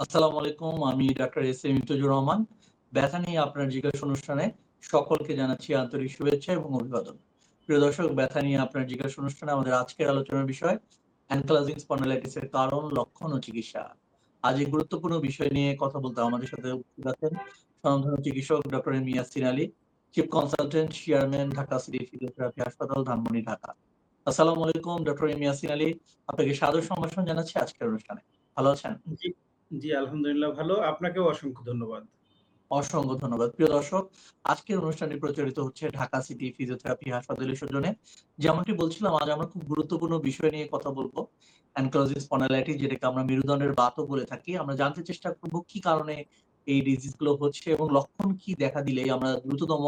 আসসালামু আলাইকুম। আমি doctor S M Imtajur Rahman. ব্যথা নিয়ে আপনার জিজ্ঞাসা অনুষ্ঠানে সকলকে জানাচ্ছি আন্তরিক শুভেচ্ছা এবং অভিবাদন। প্রিয় দর্শক, ব্যথা নিয়ে আপনার জিজ্ঞাসা অনুষ্ঠানে আমাদের আজকের আলোচনার বিষয় অ্যানক্লাজিং স্পন্ডালাইটিস এর কারণ, লক্ষণ ও চিকিৎসা। আজ এই গুরুত্বপূর্ণ বিষয় নিয়ে কথা বলতে আমাদের সাথে উপস্থিত আছেন স্বনামধন্য চিকিৎসক doctor M Yasin Ali, chief consultant, chairman, Dhaka city physiotherapy হাসপাতাল, ধানমন্ডি, ঢাকা। আসসালামু আলাইকুম ডক্টর এম ইয়াসিন আলী। আপনাকে সাদর সম্ভাষণ জানাচ্ছি আজকের অনুষ্ঠানে। ভালো আছেন? জি, আলহামদুলিল্লাহ ভালো। আপনাকেও অসংখ্য ধন্যবাদ। অসংখ্য ধন্যবাদ। প্রিয় দর্শক, আজকের অনুষ্ঠানটি প্রচারিত হচ্ছে ঢাকা সিটি ফিজিওথেরাপি হাসপাতালের সৌজন্যে। যেমনটি বলছিলাম আজ আমরা খুব গুরুত্বপূর্ণ বিষয় নিয়ে কথা বলব অ্যানক্লোজিং স্পন্ডালাইটিস যেটাকে আমরা মেরুদণ্ডের বাতও বলে থাকি। আমরা জানতে চেষ্টা করব কি কারণে এই ডিজিজগুলো হচ্ছে এবং লক্ষণ কি দেখা দিলেই আমরা দ্রুততম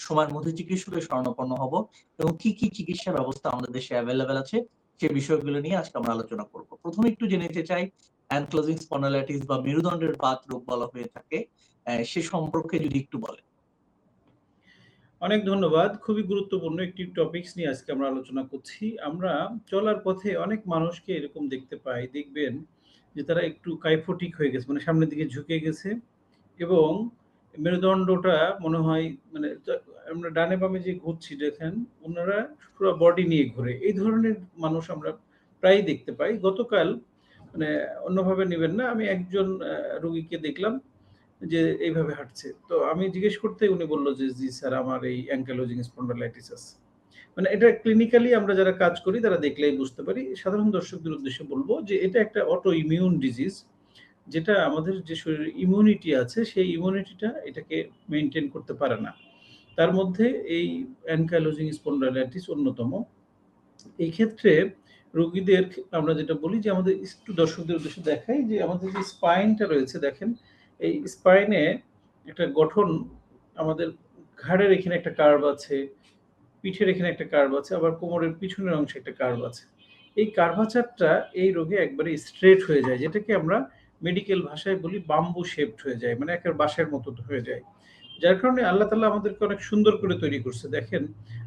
সময়ের মধ্যে চিকিৎসকের শরণাপন্ন হব এবং কি, কি চিকিৎসা ব্যবস্থা আমাদের দেশে এভেইলেবল আছে সে বিষয়গুলো নিয়ে আজকে আমরা আলোচনা করব। প্রথমে একটু জেনে নিতে চাই অ্যানক্লোজিং স্পন্ডালাইটিস বা মেরুদণ্ডের বাত রোগ বলা হয়ে থাকে। সে সম্পর্কে যদি একটু বলেন। অনেক ধন্যবাদ। খুবই গুরুত্বপূর্ণ একটি টপিকস নিয়ে আজকে আমরা আলোচনা করছি। আমরা চলার পথে অনেক মানুষকে এরকম দেখতে পাই। দেখবেন যে তারা একটু কাইফোটিক হয়ে গেছে। মানে সামনের দিকে ঝুঁকে গেছে এবং মেরুদণ্ডটা মনে হয় মানে আমরা ডানে বামে যে ঘুরছি দেখেন, ওনারা পুরো বডি নিয়ে ঘুরে। এই ধরনের মানুষ আমরা প্রায়ই দেখতে পাই। গতকাল মানে অন্যভাবে নেবেন না। আমি একজন রোগীকে দেখলাম যে এইভাবে হাঁটছে। তো আমি জিজ্ঞেস করতেই উনি বলল যে, "জি স্যার আমার এই অ্যানকাইলোজিং স্পন্ডালাইটিস আছে।" মানে এটা ক্লিনিক্যালি আমরা যারা কাজ করি তারা দেখলেই বুঝতে পারি। সাধারণ দর্শকদের উদ্দেশ্যে বলব যে এটা একটা অটো ইমিউন ডিজিজ যেটা আমাদের যে শরীরের ইমিউনিটি আছে সেই ইমিউনিটিটা এটাকে মেনটেন করতে পারে না। তার মধ্যে এই অ্যানকাইলোজিং স্পন্ডালাইটিস অন্যতম। এই ক্ষেত্রে রোগীদের আমরা যেটা বলি যে আমাদের একটু দর্শকদের উদ্দেশ্যে দেখাই যে আমাদের যে স্পাইনটা রয়েছে দেখেন, এই স্পাইনে একটা গঠন আমাদের ঘাড়ের এখানে একটা কার্ভ আছে, পিঠের এখানে একটা কার্ভ আছে, আবার কোমরের পিছনের অংশে একটা কার্ভ আছে। এই কার্ভাচারটা এই রোগে একবারে স্ট্রেট হয়ে যায় যেটাকে আমরা মেডিকেল ভাষায় বলি বাম্বু শেপড হয়ে যায়। মানে একেবারে বাঁশের মতো হয়ে যায়। যার কারণে আল্লাহ তালা আমাদেরকে অনেক সুন্দর করে তৈরি করছে। দেখেন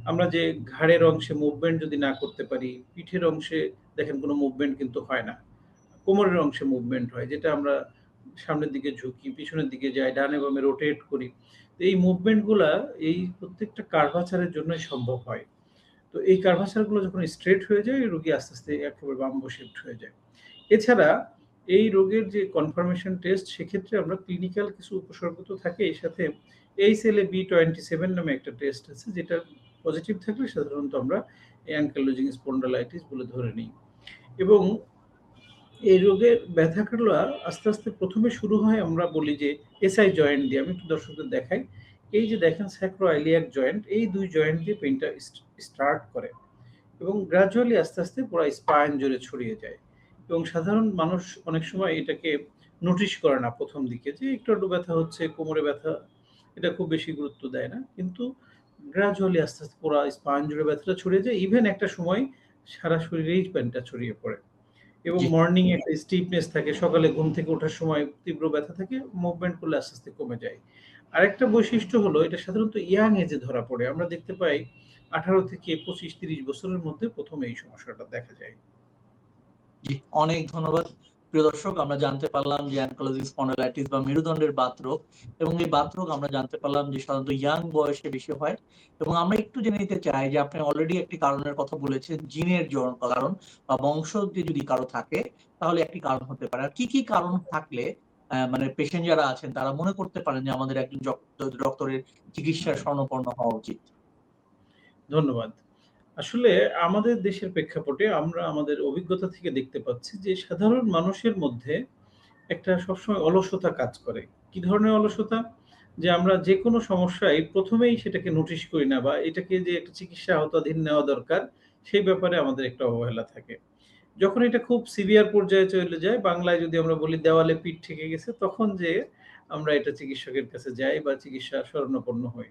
আমরা যে ঘাড়ের অংশে মুভমেন্ট যদি না করতে পারি, পিঠের অংশে দেখেন কোনো মুভমেন্ট কিন্তু হয় না। কোমরের অংশে মুভমেন্ট হয় যেটা আমরা সামনের দিকে ঝুঁকি, পিছনের দিকে যাই, ডানে বামে রোটেট করি। তো এই মুভমেন্টগুলা এই প্রত্যেকটা কার্ভাচারের জন্যই সম্ভব হয়। তো এই কার্ভাচারগুলো যখন স্ট্রেট হয়ে যায় রোগী আস্তে, আস্তে একেবারে বাম্বু শেপড হয়ে যায়। এছাড়া এই রোগের যে কনফার্মেশন টেস্ট সেক্ষেত্রে আমরা ক্লিনিক্যাল কিছু উপসর্গ তো থাকে এর সাথে HLA-B27 নামে একটা টেস্ট আছে যেটা পজিটিভ থাকলে সাধারণত আমরা অ্যানকাইলোজিং স্পন্ডালাইটিস বলে ধরে নিই। এবং এই রোগের ব্যথাগুলা আস্তে, আস্তে প্রথমে শুরু হয় আমরা বলি যে এসআই জয়েন্ট দিয়ে। আমি একটু দর্শকদের দেখাই। এই যে দেখেন স্যাক্রোইলিয়াক জয়েন্ট এই দুই জয়েন্ট দিয়ে পেনটা স্টার্ট করে এবং গ্র্যাজুয়ালি আস্তে, আস্তে পুরা স্পাইন জুড়ে ছড়িয়ে যায়। এবং সাধারণ মানুষ অনেক সময় এটাকে নোটিশ করে না প্রথম দিকে যে একটু, একটু ব্যথা হচ্ছে, কোমরে ব্যথা এটা খুব বেশি গুরুত্ব দেয় না। কিন্তু গ্র্যাজুয়ালি আস্তে, আস্তে পুরা স্পাইন জুড়ে ব্যথাটা ছড়িয়ে যায়। ইভেন একটা সময় সারা শরীরেই পেইনটা ছড়িয়ে পড়ে। এবং মর্নিং একটা স্টিফনেস থাকে। সকালে ঘুম থেকে ওঠার সময় তীব্র ব্যথা থাকে। মুভমেন্ট করলে আস্তে, আস্তে কমে যায়। আরেকটা বৈশিষ্ট্য হলো এটা সাধারণত ইয়াং এজে ধরা পড়ে। আমরা দেখতে পাই ১৮ থেকে ২৫-৩০ বছরের মধ্যে ১ম এই সমস্যাটা দেখা যায়। অনেক ধন্যবাদ। প্রিয় দর্শক আমরা জানতে পারলাম যে অ্যানক্লোজিং স্পন্ডালাইটিস বা মেরুদণ্ডের বাত রোগ এবং এই বাত রোগ আমরা জানতে পারলাম যে সাধারণত ইয়াং বয়সে বেশি হয় এবং আমরা একটু জেনে নিতে চাই যে আপনি অলরেডি একটি কারণের কথা বলেছেন জিনের কারণ বা বংশতে যদি কারও থাকে তাহলে একটি কারণ হতে পারে। আর কি, কি কারণ থাকলে মানে পেশেন্ট যারা আছেন তারা মনে করতে পারেন যে আমাদের একজন ডক্টরের চিকিৎসার শরণাপন্ন হওয়া উচিত? ধন্যবাদ। আসলে আমাদের দেশের প্রেক্ষাপটে আমরা আমাদের অভিজ্ঞতা থেকে দেখতে পাচ্ছি যে সাধারণ মানুষের মধ্যে একটা সবসময় অলসতা কাজ করে। কি ধরনের অলসতা? যে আমরা যেকোনো সমস্যায় প্রথমেই সেটাকে নোটিশ করি না বা এটাকে যে একটা চিকিৎসা আওতাধীন নেওয়া দরকার সেই ব্যাপারে আমাদের একটা অবহেলা থাকে। যখন এটা খুব সিভিয়ার পর্যায়ে চলে যায়, বাংলায় যদি আমরা বলি দেওয়ালে পিঠ ঠেকে গেছে তখন যে আমরা এটা চিকিৎসকের কাছে যাই বা চিকিৎসা শরণাপন্ন হই।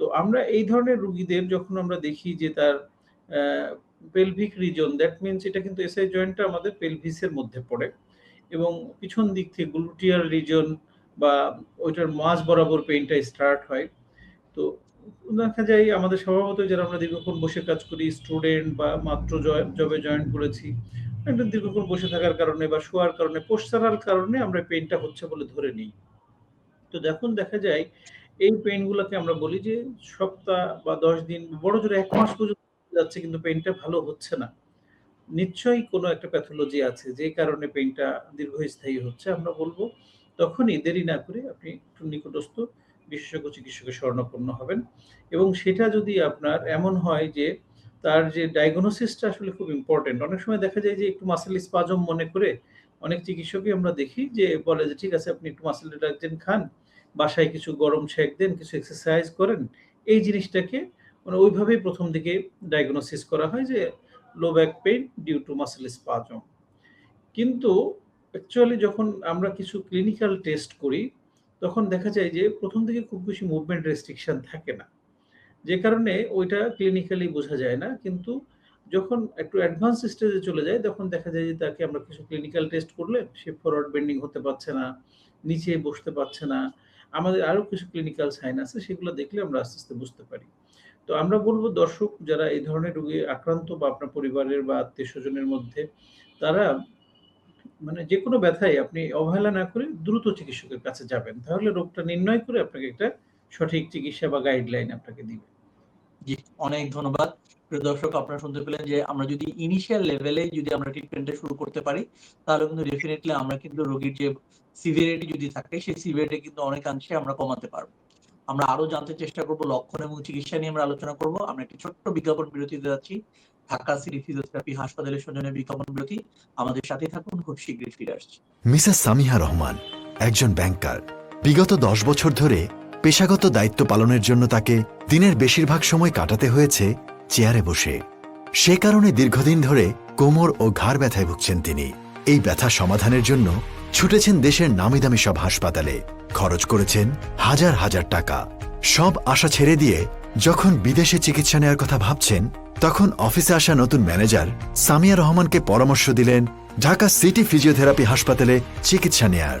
তো আমরা এই ধরনের রুগীদের যখন আমরা দেখি যে তার পেলভিক রিজন দ্যাট মিনস এটা কিন্তু এসআই জয়েন্টটা আমাদের পেলভিসের মধ্যে পড়ে এবং পিছন দিক থেকে গ্লুটিয়াল রিজন বা ওইটার মাঝ বরাবর পেইনটা স্টার্ট হয়। তো দেখা যায় আমাদের স্বভাবতই যারা আমরা দীর্ঘক্ষণ বসে কাজ করি, স্টুডেন্ট বা মাত্র জবে জয়েন করেছি, একটা দীর্ঘক্ষণ বসে থাকার কারণে বা শোয়ার কারণে পোস্টারাল কারণে আমরা পেইনটা হচ্ছে বলে ধরে নিই। তো যখন দেখা যায় এই পেইন গুলাকে আমরা বলি যে সপ্তাহ বা ১০ দিন বড় জোর ১ মাস পর্যন্ত যাচ্ছে কিন্তু পেইনটা ভালো হচ্ছে না। নিশ্চয়ই কোনো একটা প্যাথোলজি আছে যে কারণে পেইনটা দীর্ঘস্থায়ী হচ্ছে। আমরা বলব তখনই দেরি না করে আপনি একটু নিকটস্থ বিশেষজ্ঞ চিকিৎসকের স্বর্ণপূর্ণ হবেন এবং সেটা যদি আপনার এমন হয় যে তার যে ডায়াগনোসিসটা আসলে খুব ইম্পর্টেন্ট অনেক সময় দেখা যায় যে একটু মাসল স্পাজম মনে করে অনেক চিকিৎসকই আমরা দেখি যে বলে যে, "ঠিক আছে আপনি একটু মাসল রিল্যাক্সেন্ট খান, বাসায় কিছু গরম সেঁক দেন, কিছু এক্সারসাইজ করেন।" এই জিনিসটাকে মানে ওইভাবেই প্রথম দিকে ডায়াগনোসিস করা হয় যে low back pain due to muscle spasm. কিন্তু অ্যাকচুয়ালি যখন আমরা কিছু ক্লিনিক্যাল টেস্ট করি, তখন দেখা যায় যে প্রথম দিকে খুব বেশি মুভমেন্ট রেস্ট্রিকশন থাকে না। যে কারণে ওইটা ক্লিনিক্যালি বোঝা যায় না। কিন্তু যখন একটু অ্যাডভান্স স্টেজে চলে যায় তখন দেখা যায় যে তাকে আমরা কিছু ক্লিনিক্যাল টেস্ট করলে সে ফরওয়ার্ড বেন্ডিং হতে পারছে না, নিচে বসতে পারছে না। আমাদের আরও কিছু ক্লিনিক্যাল সাইন আছে সেগুলো দেখলে আমরা আস্তে, আস্তে বুঝতে পারি। তো আমরা বলব দর্শক যারা এই ধরনের রোগে আক্রান্ত বা আপনার পরিবারের বা আত্মীয় স্বজনের মধ্যে তারা মানে যেকোনো ব্যথায় আপনি অবহেলা না করে দ্রুত চিকিৎসকের কাছে যাবেন। তাহলে রোগটা নির্ণয় করে আপনাকে একটা সঠিক চিকিৎসা বা গাইডলাইন আপনাকে দিবে। জি, অনেক ধন্যবাদ। দর্শক আপনারা শুনতে পেলেন যে আমরা যদি ইনিশিয়াল লেভেলে যদি আমরা ট্রিটমেন্টটা শুরু করতে পারি, তাহলে কিন্তু ডেফিনিটলি আমরা কিন্তু রোগীর যে সিভিয়ারিটি যদি থাকে সেই সিভিয়ারিটি কিন্তু অনেকাংশে আমরা কমাতে পারব। আমরা আরও জানতে চেষ্টা করব লক্ষণ এবং চিকিৎসা নিয়ে আমরা আলোচনা করব। আমরা একটি ছোট্ট বিজ্ঞাপন বিরতিতে যাচ্ছি। ঢাকা সিটি ফিজিওথেরাপি হাসপাতালের সৌজন্যে বিজ্ঞাপন বিরতি। আমাদের সাথেই থাকুন খুব শীঘ্রই ফিরে আসছি। মিসেস সামিহা রহমান একজন ব্যাংকার বিগত দশ বছর ধরে পেশাগত দায়িত্ব পালনের জন্য তাকে দিনের বেশিরভাগ সময় কাটাতে হয়েছে চেয়ারে বসে। সে কারণে দীর্ঘদিন ধরে কোমর ও ঘাড় ব্যথায় ভুগছেন তিনি। এই ব্যথা সমাধানের জন্য ছুটেছেন দেশের নামিদামি সব হাসপাতালে। খরচ করেছেন হাজার হাজার টাকা। সব আশা ছেড়ে দিয়ে যখন বিদেশে চিকিৎসা নেওয়ার কথা ভাবছেন, তখন অফিসে আসা নতুন ম্যানেজার সামিয়া রহমানকে পরামর্শ দিলেন ঢাকা সিটি ফিজিওথেরাপি হাসপাতালে চিকিৎসা নেয়ার।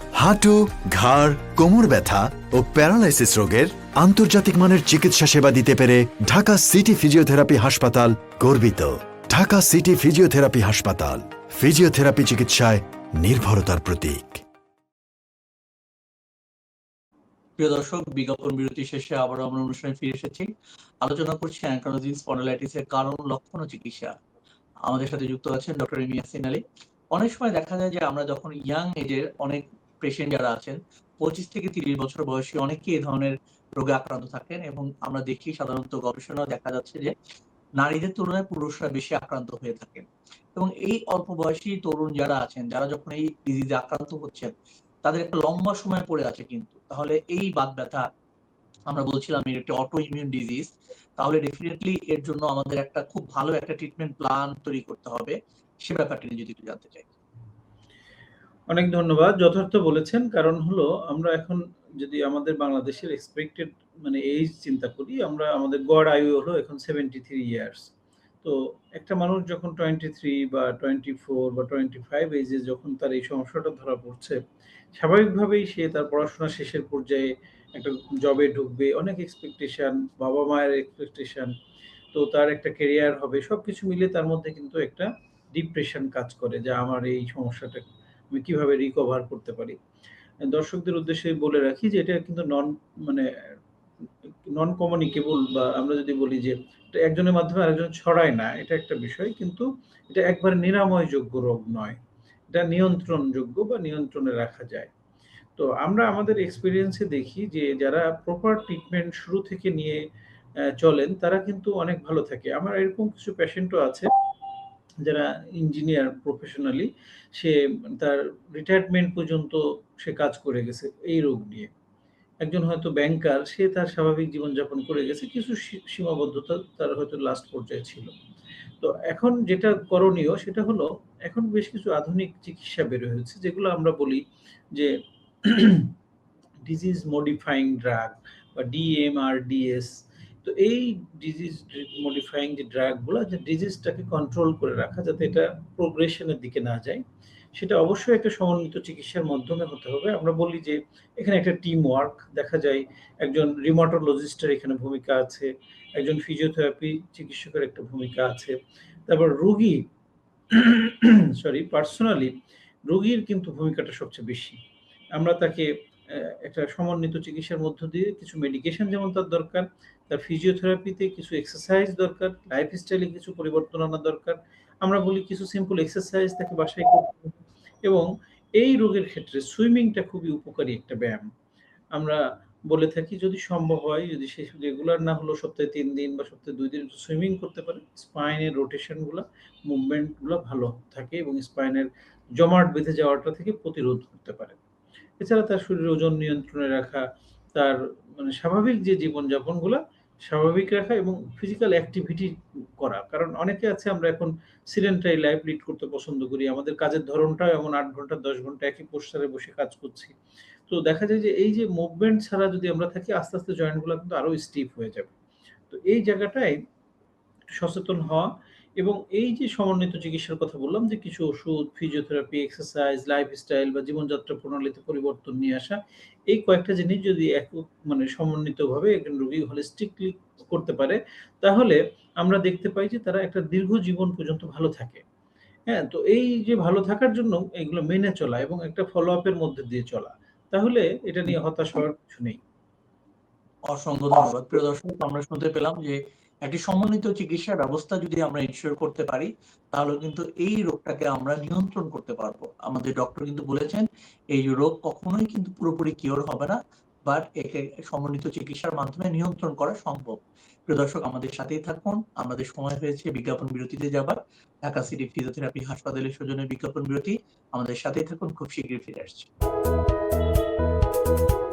হাঁটু, ঘাড়, কোমর ব্যথা ও প্যারালাইসিস রোগের আন্তর্জাতিক মানের চিকিৎসা সেবা দিতে পেরে ঢাকা সিটি ফিজিওথেরাপি হাসপাতাল গর্বিত। ঢাকা সিটি ফিজিওথেরাপি হাসপাতাল, ফিজিওথেরাপি চিকিৎসায় নির্ভরতার প্রতীক। প্রিয় দর্শক, বিজ্ঞাপন বিরতি শেষে আবারও আমরা অনুষ্ঠানে ফিরে এসেছি। আলোচনা করছি অ্যানক্রোলজিস স্পন্ডালাইটিসের কারণ, লক্ষণ ও চিকিৎসা। আমাদের সাথে যুক্ত আছেন ডক্টর ইয়াসিন আলী অনেক সময় দেখা যায় যে আমরা যখন ইয়াং এজের অনেক পেশেন্ট যারা আছেন, পঁচিশ থেকে তিরিশ বছর বয়সী অনেকেই এই ধরনের রোগে আক্রান্ত থাকেন এবং আমরা দেখি সাধারণত গবেষণা দেখা যাচ্ছে যে নারীদের তুলনায় পুরুষরা বেশি আক্রান্ত হয়ে থাকেন। এবং এই অল্প বয়সী তরুণ যারা আছেন, যারা যখন এই ডিজিজে আক্রান্ত হচ্ছেন, তাদের একটা লম্বা সময় পড়ে আছে কিন্তু। তাহলে এই বাদ ব্যথা, আমরা বলছিলাম এর একটি অটো ইমিউন ডিজিজ তাহলে ডেফিনেটলি এর জন্য আমাদের একটা খুব ভালো একটা ট্রিটমেন্ট প্ল্যান তৈরি করতে হবে, সে ব্যাপারটি যদি একটু জানতে চাই। অনেক ধন্যবাদ, যথার্থ বলেছেন। কারণ হলো, আমরা এখন যদি আমাদের বাংলাদেশের এক্সপেক্টেড মানে এইজ চিন্তা করি, আমরা আমাদের গড় আয়ু হলো এখন সেভেন্টি থ্রি ইয়ার্স তো একটা মানুষ যখন টোয়েন্টি থ্রি বা টোয়েন্টি ফোর বা টোয়েন্টি ফাইভ এজে যখন তার এই সমস্যাটা ধরা পড়ছে, স্বাভাবিকভাবেই সে তার পড়াশোনা শেষের পর্যায়ে একটা জবে ঢুকবে, অনেক এক্সপেকটেশন বাবা মায়ের এক্সপেকটেশন তো তার একটা কেরিয়ার হবে, সবকিছু মিলে তার মধ্যে কিন্তু একটা ডিপ্রেশন কাজ করে যে আমার এই সমস্যাটা কীভাবে রিকভার করতে পারি? দর্শকদের উদ্দেশ্যে বলে রাখি যে এটা কিন্তু নন মানে নন কমিউনিকেবল বা আমরা যদি বলি যে একজনের মাধ্যমে আরেকজন ছড়ায় না, এটা একটা বিষয়। কিন্তু এটা একবার নিরাময়যোগ্য রোগ নয়। এটা নিয়ন্ত্রণযোগ্য বা নিয়ন্ত্রণে রাখা যায়। তো আমরা আমাদের এক্সপিরিয়েন্সে দেখি যে যারা প্রপার ট্রিটমেন্ট শুরু থেকে নিয়ে চলেন, তারা কিন্তু অনেক ভালো থাকে। আমার এরকম কিছু পেশেন্টও আছে। যারা ইঞ্জিনিয়ার প্রফেশনালি সে তার রিটায়ারমেন্ট পর্যন্ত সে কাজ করে গেছে এই রোগ নিয়ে। একজন হয়তো ব্যাংকার সে তার স্বাভাবিক জীবনযাপন করে গেছে, কিছু সীমাবদ্ধতা তার হয়তো লাস্ট পর্যায়ে ছিল। তো এখন যেটা করণীয় সেটা হলো, এখন বেশ কিছু আধুনিক চিকিৎসা বের হয়েছে, যেগুলো আমরা বলি যে ডিজিজ মডিফাইং ড্রাগ বা ডিএমআরডিএস তো এই ডিজিজ মডিফাইং যে ড্রাগগুলো যে ডিজিজটাকে কন্ট্রোল করে রাখা যাতে এটা প্রোগ্রেশনের দিকে না যায়, সেটা অবশ্যই একটা সমন্বিত চিকিৎসার মাধ্যমে হতে হবে। আমরা বলি যে এখানে একটা টিম ওয়ার্ক দেখা যায়। একজন রিমোটোলজিস্টের এখানে ভূমিকা আছে, একজন ফিজিওথেরাপি চিকিৎসকের একটা ভূমিকা আছে। তারপর রোগী সরি পার্সোনালি রোগীর কিন্তু ভূমিকাটা সবচেয়ে বেশি। আমরা তাকে একটা সমন্বিত চিকিৎসার মধ্য দিয়ে কিছু মেডিকেশন যেমন তার দরকার, তার ফিজিওথেরাপিতে কিছু এক্সারসাইজ দরকার লাইফস্টাইলে কিছু পরিবর্তন আনা দরকার। আমরা বলি কিছু সিম্পল এক্সারসাইজ তাকে বাসায় করতে এবং এই রোগের ক্ষেত্রে সুইমিংটা খুবই উপকারী একটা ব্যায়াম। আমরা বলে থাকি যদি সম্ভব হয়, যদি সে রেগুলার না হলেও সপ্তাহে তিন দিন বা সপ্তাহে দুই দিন সুইমিং করতে পারে। স্পাইনের রোটেশনগুলো মুভমেন্টগুলো ভালো থাকে এবং স্পাইনের জমাট বেঁধে যাওয়াটা থেকে প্রতিরোধ করতে পারে। এছাড়া তার শরীরের ওজন নিয়ন্ত্রণে রাখা, তার মানে স্বাভাবিক যে জীবনযাপনগুলো, স্বাভাবিক রাখা এবং ফিজিক্যাল অ্যাক্টিভিটি করা। কারণ অনেকে আছে, আমরা এখন সিডেন্টারি লাইফ লিড করতে পছন্দ করি। আমাদের কাজের ধরনটাও এমন, আট ঘণ্টা, দশ ঘণ্টা একই পোস্টারে বসে কাজ করছি। তো দেখা যায় যে এই যে মুভমেন্ট ছাড়া যদি আমরা থাকি, আস্তে আস্তে জয়েন্টগুলো কিন্তু আরও স্টিফ হয়ে যাবে। তো এই জায়গাটায় সচেতন হওয়া এবং এই যে সমন্বিত চিকিৎসার কথা বললাম যে কিছু ওষুধ ফিজিওথেরাপি এক্সারসাইজ লাইফস্টাইল বা জীবনযাত্রা প্রণালীতে পরিবর্তন নিয়ে আসা, এই কয়েকটা জিনিস যদি এক মানে সমন্বিতভাবে একজন রোগী হলিস্টিকলি করতে পারে, তাহলে আমরা দেখতে পাই যে তারা একটা দীর্ঘ জীবন পর্যন্ত ভালো থাকে। হ্যাঁ তো এই যে ভালো থাকার জন্য এগুলো মেনে চলা এবং একটা ফলো আপের মধ্যে দিয়ে চলা, তাহলে এটা নিয়ে হতাশ হওয়ার কিছু নেই। অসংখ্য ধন্যবাদ। প্রিয় দর্শক, আমরা শুনতে পেলাম যে একটি সমন্বিত চিকিৎসা ব্যবস্থা যদি আমরা ইনশিওর করতে পারি, তাহলে কিন্তু এই রোগটাকে আমরা নিয়ন্ত্রণ করতে পারব। আমাদের ডক্টর কিন্তু বলেছেন, এই রোগ কখনোই কিন্তু পুরোপুরি কিওর হবে না বাট একে সমন্বিত চিকিৎসার মাধ্যমে নিয়ন্ত্রণ করা সম্ভব। প্রিয় দর্শক, আমাদের সাথেই থাকুন। আমাদের সময় হয়েছে বিজ্ঞাপন বিরতিতে যাবার। ঢাকা সিটি ফিজিওথেরাপি হাসপাতালের সৌজন্যে বিজ্ঞাপন বিরতি। আমাদের সাথেই থাকুন, খুব শীঘ্রই ফিরে আসছি।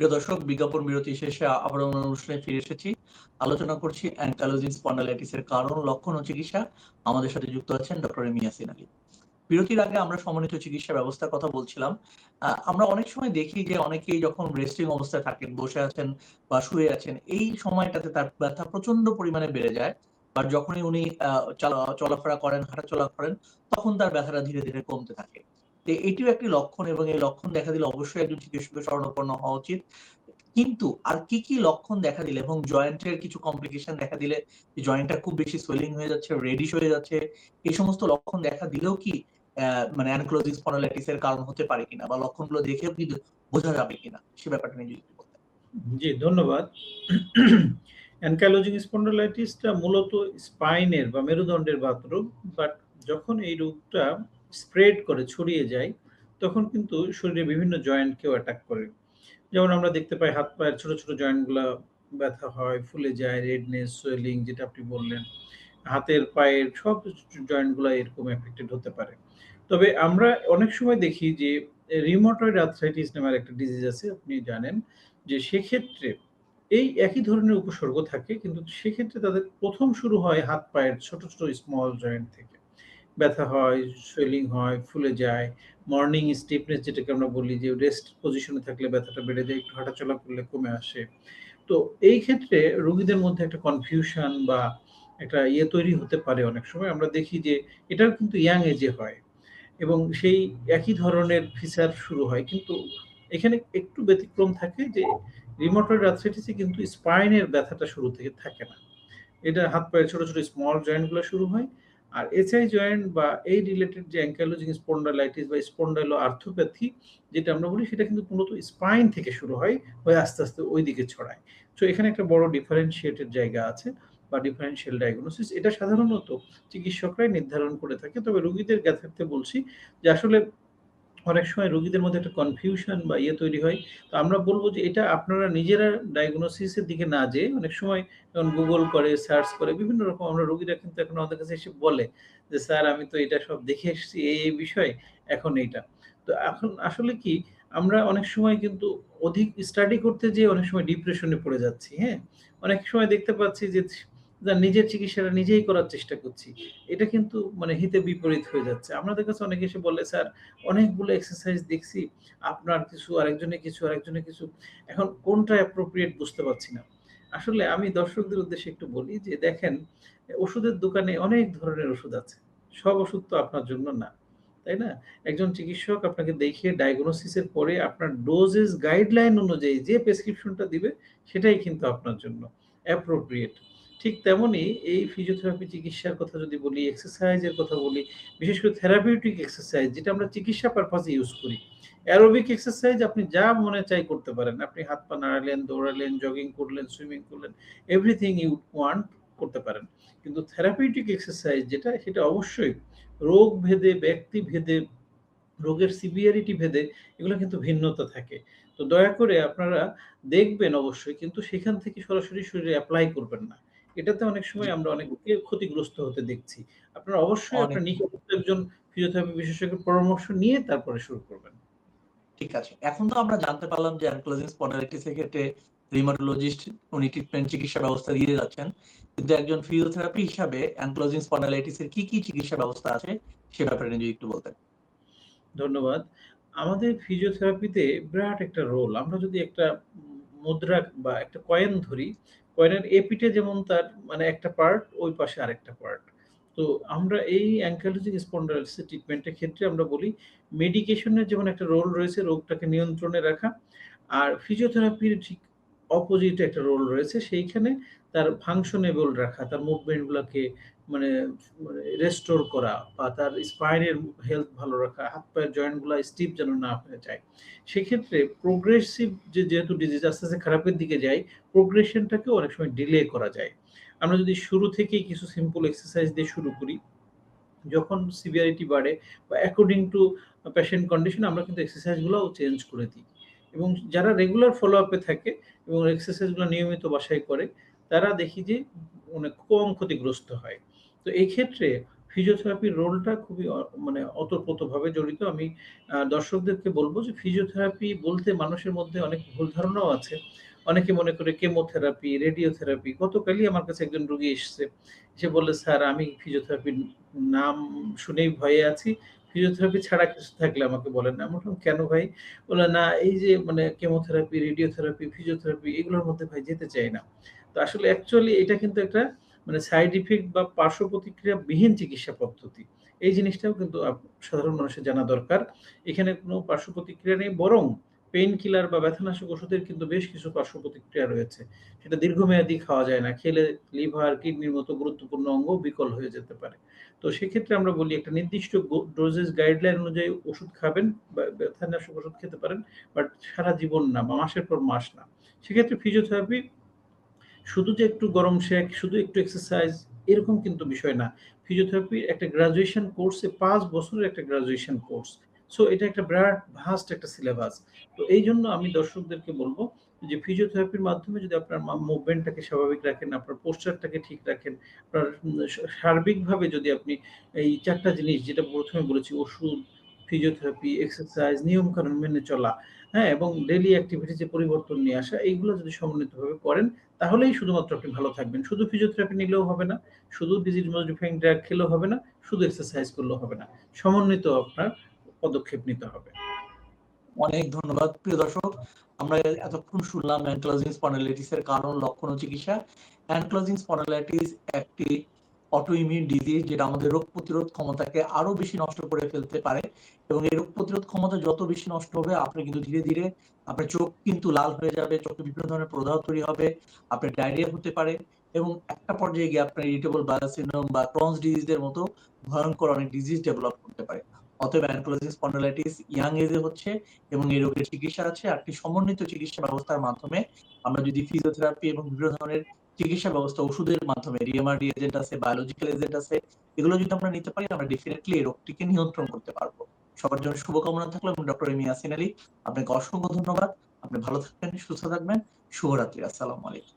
প্রিয় দর্শক, বিজ্ঞাপন বিরতি শেষে আবার অনুষ্ঠানে ফিরে এসেছি। আলোচনা করছি এর কারণ, লক্ষণ ও চিকিৎসা। আমাদের সাথে যুক্ত আছেন ডক্টর আলী। বিরতির আগে আমরা সমন্বিত চিকিৎসা ব্যবস্থার কথা বলছিলাম। আমরা অনেক সময় দেখি যে অনেকেই যখন রেস্টিং অবস্থায় থাকেন, বসে আছেন বা শুয়ে আছেন, এই সময়টাতে তার ব্যথা প্রচণ্ড পরিমাণে বেড়ে যায়। বা যখনই উনি চলাফেরা করেন, হাঁটাচলা করেন, তখন তার ব্যথাটা ধীরে ধীরে কমতে থাকে। এটিও একটি লক্ষণ এবং এই লক্ষণ দেখা দিলে অবশ্যই একজন চিকিৎসকের শরণাপন্ন হওয়া উচিত কিন্তু আর কি কি লক্ষণ দেখা দিলে এবং জয়েন্টের কিছু কমপ্লিকেশন দেখা দিলে জয়েন্টটা খুব বেশি সোয়েলিং হয়ে যাচ্ছে রেডিশ হয়ে যাচ্ছে, এই সমস্ত লক্ষণ দেখা দিলেও কি মানে অ্যানক্লোজিং স্পন্ডালাইটিস এর কারণ হতে পারে কিনা বা লক্ষণগুলো দেখেও কি বোঝা যাবে কিনা, সে ব্যাপারটা নিয়ে যদি বলতেন। জি, ধন্যবাদ অ্যানকাইলোজিং স্পন্ডালাইটিসটা মূলত স্পাইনের বা মেরুদণ্ডের বাত বাট যখন এই রোগটা স্প্রেড করে ছড়িয়ে যায়, তখন কিন্তু শরীরে বিভিন্ন জয়েন্টকেও অ্যাটাক করে। যেমন আমরা দেখতে পাই হাত পায়ের ছোট ছোট জয়েন্টগুলো ব্যথা হয়, ফুলে যায় রেডনেস সোয়েলিং যেটা আপনি বললেন। হাতের, পায়ের সব জয়েন্টগুলো এরকম এফেক্টেড হতে পারে। তবে আমরা অনেক সময় দেখি যে রিমোটয়েড আর্থ্রাইটিস নামের একটা ডিজিজ আছে, আপনি জানেন, যে সেক্ষেত্রে এই একই ধরনের উপসর্গ থাকে, কিন্তু সেক্ষেত্রে তাদের প্রথম শুরু হয় হাত, পায়ের ছোট ছোট স্মল জয়েন্ট থেকে। ব্যথা হয় সোয়েলিং হয়, ফুলে যায় মর্নিং স্টিফনেস যেটাকে আমরা বলি যে রেস্ট পজিশনে থাকলে ব্যথাটা বেড়ে যায়, একটু হাঁটাচলা করলে কমে আসে। তো এই ক্ষেত্রে রোগীদের মধ্যে একটা কনফিউশন বা একটা ইয়ে তৈরি হতে পারে অনেক সময়। আমরা দেখি যে এটাও কিন্তু ইয়াং এজে হয় এবং সেই একই ধরনের ফিচার শুরু হয়। কিন্তু এখানে একটু ব্যতিক্রম থাকে যে রিমোটয়েড আর্থ্রাইটিসে কিন্তু স্পাইনের ব্যথাটা শুরু থেকে থাকে না। এটা হাত পায়ের ছোট ছোট স্মল জয়েন্টগুলো শুরু হয় আর এসআই জয়েন্ট বা এই রিলেটেড যে অ্যাঙ্কালোজিং স্পন্ডালাইটিস বা স্পন্ডাইলো আর্থোপ্যাথি যেটা আমরা বলি, সেটা কিন্তু মূলত স্পাইন থেকে শুরু হয়, হয়ে আস্তে আস্তে ওই দিকে ছড়ায়। তো এখানে একটা বড় ডিফারেন্সিয়েটেড জায়গা আছে বা ডিফারেন্সিয়াল ডায়াগনোসিস এটা সাধারণত চিকিৎসকরাই নির্ধারণ করে থাকে, তবে রুগীদের জ্ঞাতার্থে বলছি যে আসলে অনেক সময় রোগীদের মধ্যে একটা কনফিউশন বা ইয়ে তৈরি হয়। তো আমরা বলব যে এটা আপনারা নিজেরা ডায়াগনোসিসের দিকে না যেয়ে অনেক সময় যখন গুগল করে, সার্চ করে বিভিন্ন রকম আমরা রোগীরা কিন্তু এখন আমাদের কাছে এসে বলে যে, "স্যার আমি তো এটা সব দেখে এসেছি এই, এই বিষয়, এখন এইটা।" তো এখন আসলে কি আমরা অনেক সময় কিন্তু অধিক স্টাডি করতে যেয়ে অনেক সময় ডিপ্রেশনে পড়ে যাচ্ছি, হ্যাঁ? অনেক সময় দেখতে পাচ্ছি যে যা নিজের চিকিৎসাটা নিজেই করার চেষ্টা করছি। এটা কিন্তু মানে হিতে বিপরীত হয়ে যাচ্ছে। আমাদের কাছে অনেকে এসে বলে, "স্যার অনেকগুলো এক্সারসাইজ দেখছি। আপনার কিছু, আরেকজনের কিছু, আরেকজনের কিছু। এখন কোনটা অ্যাপ্রোপ্রিয়েট বুঝতে পারছি না।" আসলে আমি দর্শকদের উদ্দেশ্যে একটু বলি যে দেখেন, ওষুধের দোকানে অনেক ধরনের ওষুধ আছে। সব ওষুধ তো আপনার জন্য না। তাই না? একজন চিকিৎসক আপনাকে দেখে ডায়াগনোসিস এর পরে আপনার ডোজেস গাইডলাইন অনুযায়ী যে প্রেসক্রিপশনটা দিবে সেটাই কিন্তু আপনার জন্য অ্যাপ্রোপ্রিয়েট। ঠিক তেমনি এই ফিজিওথেরাপি চিকিৎসার কথা যদি বলি, এক্সারসাইজের কথা বলি, বিশেষ করে থেরাপিউটিক এক্সারসাইজ যেটা আমরা চিকিৎসা পারপাসে ইউজ করি। অ্যারোবিক এক্সারসাইজ আপনি যা মনে চাই করতে পারেন। আপনি হাত পা নাড়ালেন, দৌড়ালেন, জগিং করলেন, সুইমিং করলেন, এভরিথিং ইউ ওয়ান্ট করতে পারেন। কিন্তু থেরাপিউটিক এক্সারসাইজ যেটা সেটা অবশ্যই রোগ ভেদে, ব্যক্তি ভেদে, রোগের সিভিয়ারিটি ভেদে এগুলো কিন্তু ভিন্নতা থাকে। তো দয়া করে আপনারা দেখবেন অবশ্যই কিন্তু সেখান থেকে সরাসরি শরীরে অ্যাপ্লাই করবেন না। এটাতে অনেক সময় আমরা অনেককে ক্ষতিগ্রস্ত হতে দেখছি। আপনারা অবশ্যই আপনার অনেক। নিকটস্থ একজন ফিজিওথেরাপি বিশেষজ্ঞের পরামর্শ নিয়ে তারপরে শুরু করবেন। ঠিক আছে। এখন তো আমরা জানতে পারলাম যে অ্যানক্লোজিং স্পন্ডাইলাইটিস এর ক্ষেত্রে রিউমাটোলজিস্ট উনি ট্রিটমেন্ট চিকিৎসা ব্যবস্থা দিয়ে যাচ্ছেন। কিন্তু একজন ফিজিওথেরাপি হিসাবে অ্যানক্লোজিং এর কি, কি চিকিৎসা ব্যবস্থা আছে সে ব্যাপারে যদি একটু বলতেন। ধন্যবাদ। আমাদের ফিজিওথেরাপিতে বিরাট একটা রোল। আমরা যদি একটা মুদ্রা বা একটা কয়েন ধরি, কয়েনের এপিটে যেমন তার মানে একটা পার্ট, ওই পাশে আরেকটা পার্ট। তো আমরা এই অ্যাঙ্কালজিক স্পন্ডালাইসিস ট্রিটমেন্টের ক্ষেত্রে আমরা বলি মেডিকেশনের যেমন একটা রোল রয়েছে রোগটাকে নিয়ন্ত্রণে রাখা। আর ফিজিওথেরাপির ঠিক অপোজিট একটা রোল রয়েছে। সেইখানে তার ফাংশনেবল রাখা, তার মুভমেন্ট গুলাকে মানে মানে রেস্টোর করা বা তার স্পাইনের হেলথ ভালো রাখা, হাত পায়ের জয়েন্টগুলা স্টিফ যেন না হয়ে যায়। সেক্ষেত্রে প্রোগ্রেসিভ যে যেহেতু ডিজিজ আস্তে, আস্তে খারাপের দিকে যায়, প্রোগ্রেশন টাকেও অনেক সময় ডিলে করা যায়। আমরা যদি শুরু থেকেই কিছু সিম্পল এক্সারসাইজ দিয়ে শুরু করি, যখন সিভিয়ারিটি বাড়ে বা অ্যাকর্ডিং টু পেশেন্ট কন্ডিশন আমরা কিন্তু এক্সারসাইজগুলোও চেঞ্জ করে দিই। এবং যারা রেগুলার ফলো আপে থাকে এবং এক্সারসাইজগুলো নিয়মিত বাসায় করে, তারা দেখি যে অনেক কম ক্ষতিগ্রস্ত হয়। তো এই ক্ষেত্রে ফিজিওথেরাপির রোলটা খুবই মানে ওতপ্রোতভাবে জড়িত। আমি দর্শকদেরকে বলব যে ফিজিওথেরাপি বলতে মানুষের মধ্যে অনেক ভুল ধারণাও আছে। অনেকে মনে করে কেমোথেরাপি, রেডিওথেরাপি। গতকালই আমার কাছে একজন রুগী এসছে। সে বলল, "স্যার আমি ফিজিওথেরাপির নাম শুনেই ভয়ে আছি। ফিজিওথেরাপি ছাড়া কিছু থাকলে আমাকে বলেন।" না বললাম, "কেন ভাই?" বলে "না এই যে মানে কেমোথেরাপি, রেডিওথেরাপি, ফিজিওথেরাপি এগুলোর মধ্যে ভাই যেতে চাই না।" তো আসলে অ্যাকচুয়ালি এটা কিন্তু একটা মানে সাইড ইফেক্ট বা পার্শ্ব প্রতিক্রিয়া বিহীন চিকিৎসা পদ্ধতি। এই জিনিসটাও কিন্তু সাধারণ মানুষের জানা দরকার। এখানে কোনো পার্শ্ব প্রতিক্রিয়া নেই বরং পেইন কিলার বা ব্যথানাশক ওষুধের কিন্তু বেশ কিছু পার্শ্ব প্রতিক্রিয়া রয়েছে। সেটা দীর্ঘমেয়াদী খাওয়া যায় না। খেলে লিভার, কিডনির মতো গুরুত্বপূর্ণ অঙ্গ বিকল হয়ে যেতে পারে। তো সেক্ষেত্রে আমরা বলি একটা নির্দিষ্ট ডোজেস গাইডলাইন অনুযায়ী ওষুধ খাবেন বা ব্যথানাশক ওষুধ খেতে পারেন। বাট সারা জীবন না বা মাসের পর মাস না। সেক্ষেত্রে ফিজিওথেরাপি শুধু যে একটু গরম সেক, শুধু একটু এক্সারসাইজ এরকম কিন্তু বিষয় না। ফিজিওথেরাপি একটা গ্রাজুয়েশন কোর্সে পাঁচ বছরের একটা গ্রাজুয়েশন কোর্স। সো এটা একটা বিরাট ভাস্ট একটা সিলেবাস। তো এই জন্য আমি দর্শকদেরকে বলব যে ফিজিওথেরাপির মাধ্যমে যদি আপনার মুভমেন্টটাকে স্বাভাবিক রাখেন, আপনার পোস্টারটাকে ঠিক রাখেন, আপনার সার্বিকভাবে যদি আপনি এই চারটা জিনিস যেটা প্রথমে বলেছি ওষুধ, ফিজিওথেরাপি, এক্সারসাইজ, নিয়মকানুন মেনে চলা, হ্যাঁ? এবং ডেইলি এক্টিভিটিস এ পরিবর্তন নিয়ে আসা এইগুলো যদি সমন্বিতভাবে করেন তাহলেই শুধুমাত্র আপনি ভালো থাকবেন। শুধু ফিজিওথেরাপি নিলেও হবে না, শুধু ডিজিজ মডিফাইং ড্রাগ খেলেও হবে না, শুধু এক্সারসাইজ করলেও হবে না। সমন্বিত আপনার পদক্ষেপ নিতে হবে। অনেক ধন্যবাদ প্রিয় দর্শক। আমরা এতক্ষণ শুনলাম অ্যানক্লোজিং স্পন্ডাইলাইটিস এর কারণ, লক্ষণ ও চিকিৎসা। অ্যানক্লোজিং স্পন্ডাইলাইটিস একটি অটোইমিউন ডিজিজ যেটা আমাদের রোগ প্রতিরোধ ক্ষমতাকে আরও বেশি নষ্ট করে ফেলতে পারে এবং এই রোগ প্রতিরোধ ক্ষমতা যত বেশি নষ্ট হবে আপনার কিন্তু ধীরে, ধীরে আপনার চোখ কিন্তু লাল হয়ে যাবে, চোখে বিভিন্ন ধরনের প্রদাহ তৈরি হবে, আপনার ডায়রিয়া হতে পারে এবং একটা পর্যায়ে গিয়ে আপনার ইরিটেবল বায়োল সিনড্রোম বা ক্রনস ডিজিজ এর মতো ভয়ঙ্কর অনেক ডিজিজ ডেভেলপ করতে পারে। অতএব অ্যানক্লোজিং স্পন্ডাইলাইটিস ইয়াং এজে হচ্ছে এবং এই রোগের চিকিৎসা আছে। একটি সমন্বিত চিকিৎসা ব্যবস্থার মাধ্যমে আমরা যদি ফিজিওথেরাপি এবং বিভিন্ন ধরনের চিকিৎসা ব্যবস্থা ওষুধের মাধ্যমে D M R D agent আছে, বায়োলজিক্যাল এজেন্ট আছে। এগুলো যদি আমরা নিতে পারি আমরা ডেফিনেটলি এই রোগটিকে নিয়ন্ত্রণ করতে পারব। সবার জন্য শুভকামনা থাকল এবং ডক্টর এম ইয়াসিন আলী আপনাকে অসংখ্য ধন্যবাদ। আপনি ভালো থাকবেন সুস্থ থাকবেন। শুভরাত্রি আসসালামু আলাইকুম।